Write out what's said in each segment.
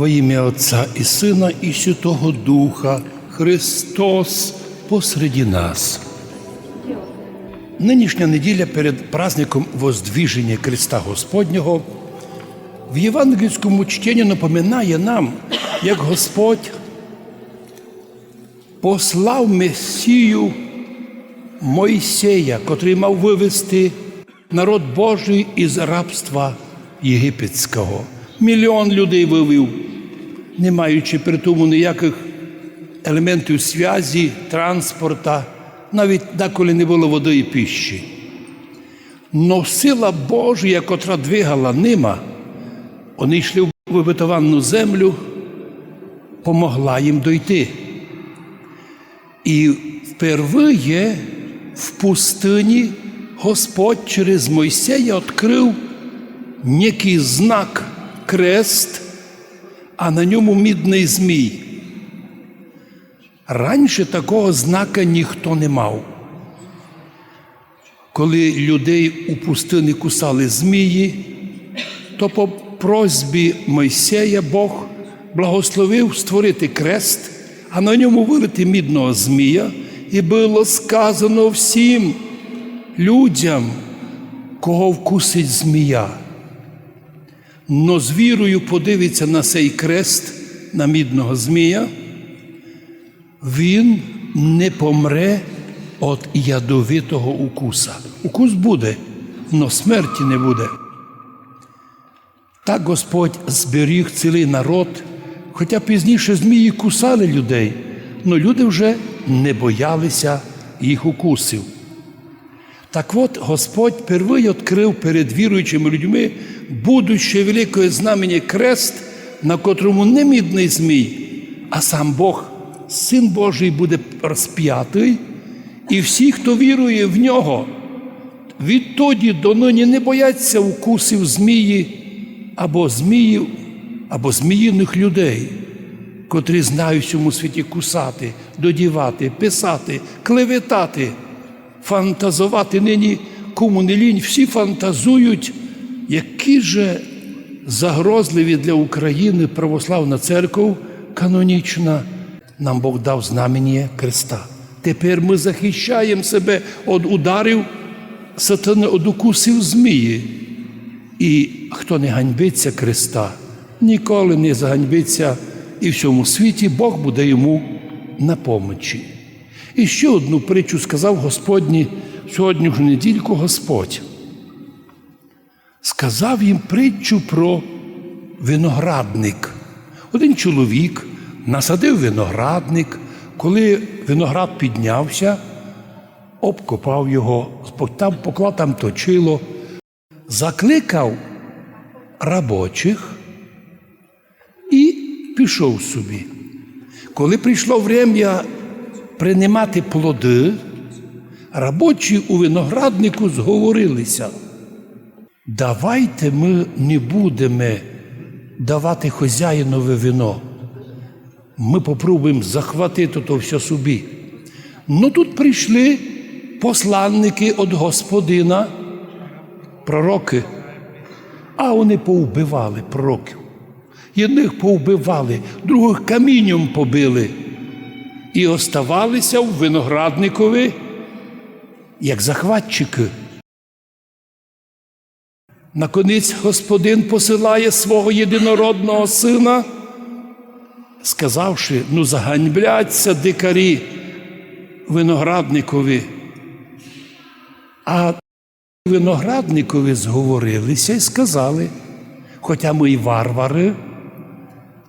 Во ім'я Отця і Сина, і Святого Духа, Христос посреди нас. Нинішня неділя перед праздником Воздвіження Христа Господнього в євангельському чтенні напоминає нам, як Господь послав Месію Мойсея, котрий мав вивести народ Божий із рабства єгипетського. Мільйон людей вивів, не маючи при тому ніяких елементів зв'язі, транспорта, навіть деколи не було води і пищі. Но сила Божія, котра двигала ними, вони йшли в вибитовану землю, помогла їм дойти. І впервые в пустині Господь через Мойсея відкрив некий знак крест, а на ньому мідний змій. Раніше такого знака ніхто не мав. Коли людей у пустині кусали змії, то по просьбі Мойсея Бог благословив створити крест, а на ньому вилити мідного змія, і було сказано всім людям, кого вкусить змія. Но з вірою подивиться на цей крест на мідного змія, він не помре від ядовитого укуса. Укус буде, але смерті не буде. Так Господь зберіг цілий народ, хоча пізніше змії кусали людей, але люди вже не боялися їх укусів. Так от Господь первий відкрив перед віруючими людьми будуще великое знамення крест, на котрому не мідний змій, а сам Бог, Син Божий, буде розп'ятий, і всі, хто вірує в нього, відтоді до нині не бояться укусів змії або зміїв, або зміїних людей, котрі знають в цьому світі кусати, додівати, писати, клеветати фантазувати нині кому не лінь, всі фантазують, які же загрозливі для України православна церква канонічна, нам Бог дав знамення креста. Тепер ми захищаємо себе від ударів сатани, від укусів змії. І хто не ганьбиться креста, ніколи не заганьбиться, і в цьому світі Бог буде йому на помочі. І ще одну притчу сказав Господні сьогоднішню недільку Господь. Сказав їм притчу про виноградник. Один чоловік насадив виноградник, коли виноград піднявся, обкопав його, там поклав там точило, закликав робочих і пішов собі. Коли прийшло врем'я приймати плоди, робочі у винограднику зговорилися. Давайте ми не будемо давати хазяїнове вино. Ми попробуємо захватити то все собі. Ну тут прийшли посланники від Господина, пророки, а вони повбивали пророків. Одних повбивали, других камінням побили і оставалися в виноградникові, як захватчики. Наконець Господин посилає свого єдинородного сина, сказавши, ну заганьбляться дикарі виноградникові. А виноградникові зговорилися і сказали, хоча ми і варвари,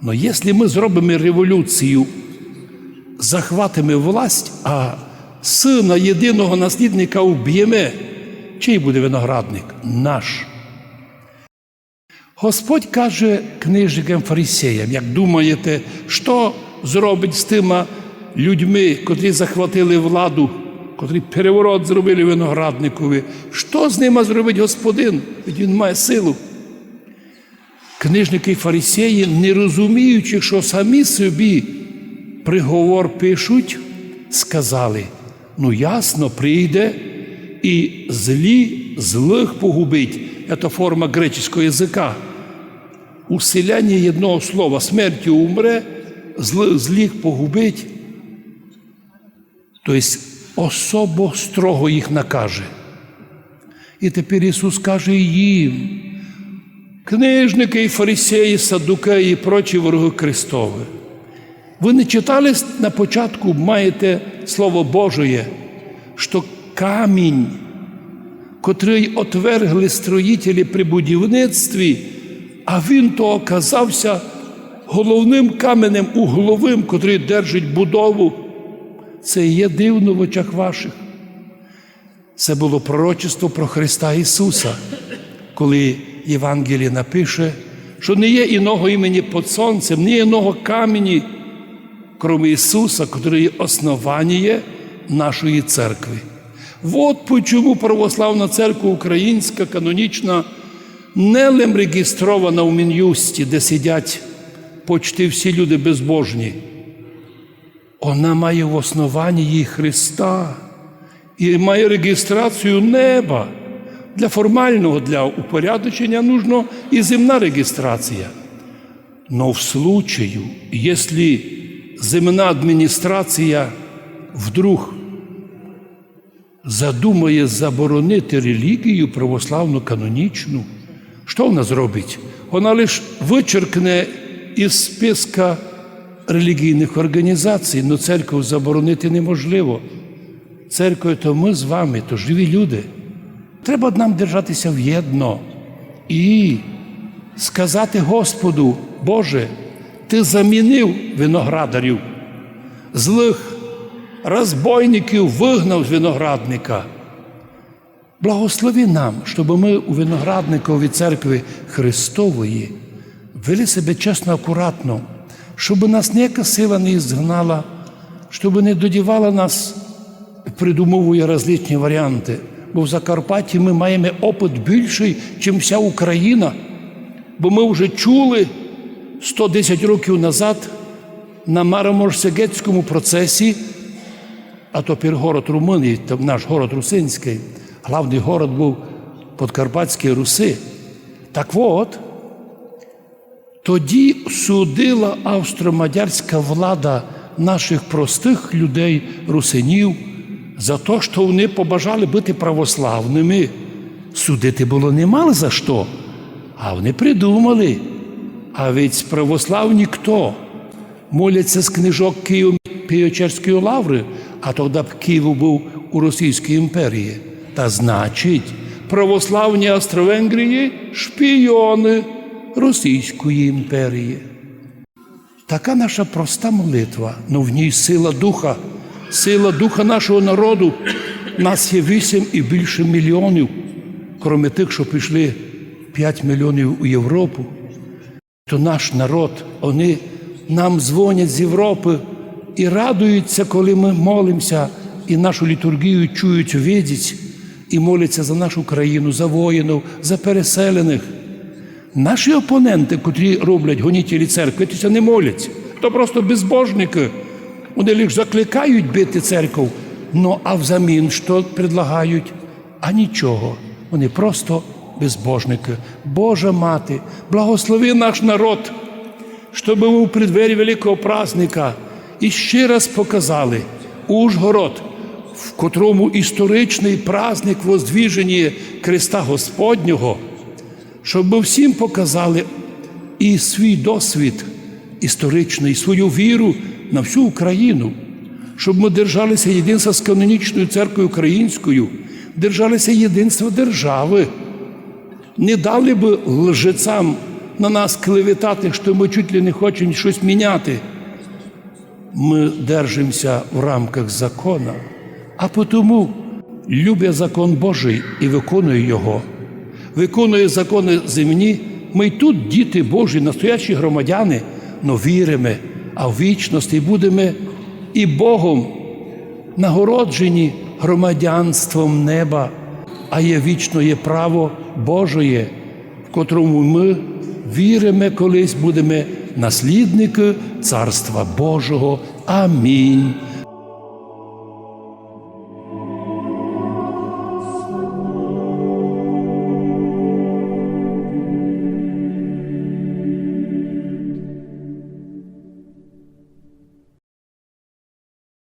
але якщо ми зробимо революцію захватиме власть, а сина єдиного наслідника вб'єме, чий буде виноградник? Наш. Господь каже книжникам фарисеям, як думаєте, що зробить з тими людьми, котрі захватили владу, котрі переворот зробили виноградникові, що з ними зробить Господин? Ведь він має силу. Книжники фарисеї, не розуміючи, що самі собі приговор пишуть, сказали: ну ясно, прийде і злі злих погубить. Це форма греческого язика. уселяння одного слова смертю умре, зл- злих погубить, тобто особо строго їх накаже. І тепер Ісус каже їм, книжники і фарисеї, садукеї і прочі вороги Христові. Ви не читали на початку, маєте Слово Божє, що камінь, котрий отвергли строїтелі при будівництві, а він то оказався головним каменем угловим, котрий держить будову. Це є дивно в очах ваших. Це було пророчество про Христа Ісуса, коли Євангеліє напише, що не є іного імені під сонцем, не є іного камені, крім Ісуса, який є основання нашої церкви. От почому православна церква українська, канонічна, не регістрована у Мін'юсті, де сидять почти всі люди безбожні. Вона має в основанні її Христа і має реєстрацію неба. Для формального, для упорядочення нужно і земна реєстрація. Но в случаю, если земна адміністрація вдруг задумає заборонити релігію православну канонічну, що вона зробить? Вона лише вичеркне із списка релігійних організацій, але церкву заборонити неможливо. Церква то ми з вами, то живі люди. Треба нам держатися в'єдно і сказати Господу, Боже, Ти замінив виноградарів, злих розбойників вигнав з виноградника. Благослови нам, щоб ми у виноградникові церкви Христової вели себе чесно, акуратно, щоб нас ніяка сила не згнала, щоб не додівала нас, придумовує различні варіанти. Бо в Закарпатті ми маємо опит більший, ніж вся Україна. Бо ми вже чули 110 років назад на Мараморсегецькому процесі, а то город Румунії, то наш город Русинський, главний город був Подкарпатські Руси. Так от, тоді судила австро-мадярська влада наших простих людей, русинів, за те, що вони побажали бути православними. Судити було немало за що. А вони придумали. А ведь православні хто? Моляться з книжок Києво Печерської лаври, а тоді б Київ був у Російській імперії. Та значить, православні Австро-Венгрії – шпіони Російської імперії. Така наша проста молитва, але в ній сила духа, сила духа нашого народу. Нас є вісім і більше мільйонів, крім тих, що пішли 5 мільйонів у Європу. То наш народ, вони нам дзвонять з Європи і радуються, коли ми молимося, і нашу літургію чують, видять, і моляться за нашу країну, за воїнів, за переселених. Наші опоненти, котрі роблять гонітелі церкви, це не моляться. То просто безбожники. Вони лише закликають бити церкву, ну а взамін що предлагають? А нічого. Вони просто безбожники. Божа мати, благослови наш народ, щоб ми у преддверии великого праздника і ще раз показали Ужгород, в котрому історичний праздник воздвіження Христа Господнього щоб ми всім показали і свій досвід історичний, свою віру на всю Україну, щоб ми держалися єдинства з канонічною церквою українською, держалися єдинства держави, не дали би лжецям на нас клеветати, що ми чуть ли не хочемо щось міняти. Ми держимося в рамках закона, а тому любить закон Божий і виконує його виконує закони земні, ми й тут, діти Божі, настоящі громадяни, но віримо, а в вічності будемо і Богом нагороджені громадянством неба, а є вічне право Божоє, в котрому ми віримо, колись будемо наслідники Царства Божого. Амінь.